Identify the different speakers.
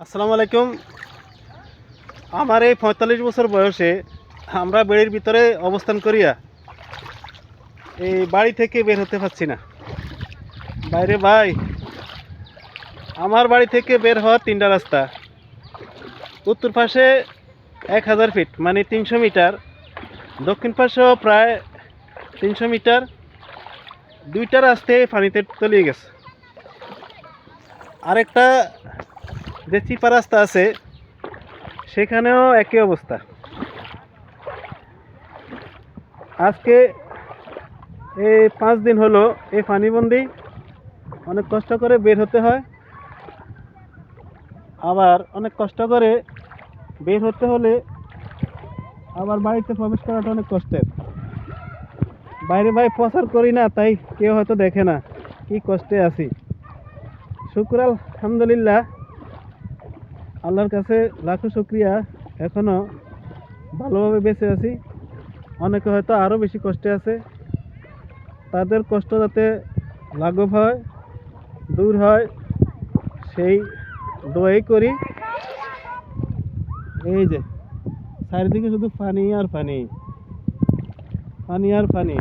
Speaker 1: আসসালামু আলাইকুম। আমার এই পঁয়তাল্লিশ বছর বয়সে আমরা বেড়ির ভিতরে অবস্থান করিয়া এই বাড়ি থেকে বের হতে পারছি না। বাইরে ভাই, আমার বাড়ি থেকে বের হওয়ার তিনটা রাস্তা। উত্তর পাশে এক হাজার ফিট মানে তিনশো মিটার। দক্ষিণ পাশেও প্রায় তিনশো মিটার। দুইটা রাস্তায় পানিতে তলিয়ে গেছে। আরেকটা যে চিপা রাস্তা আছে, সেখানেও একই অবস্থা। আজকে এই পাঁচ দিন হলো এই পানিবন্দি, অনেক কষ্ট করে বের হতে হয়। আবার অনেক কষ্ট করে বের হতে হলে আবার বাড়িতে প্রবেশ করাটা অনেক কষ্টের। বাইরে ভাই প্রচার করি না, তাই কেউ হয়তো দেখে না কি কষ্টে আছি। শুক্র আলহামদুলিল্লাহ আল্লাহর কাছে লাখো শুক্রিয়া। এখনও ভালোভাবে বেঁচে আছি। অনেকে হয়তো আরও বেশি কষ্টে আছে। তাদের কষ্ট যাতে লাঘব হয়, দূর হয়, সেই দোয়াই করি। এই যে, চারিদিকে শুধু পানি আর পানি। পানি আর পানি।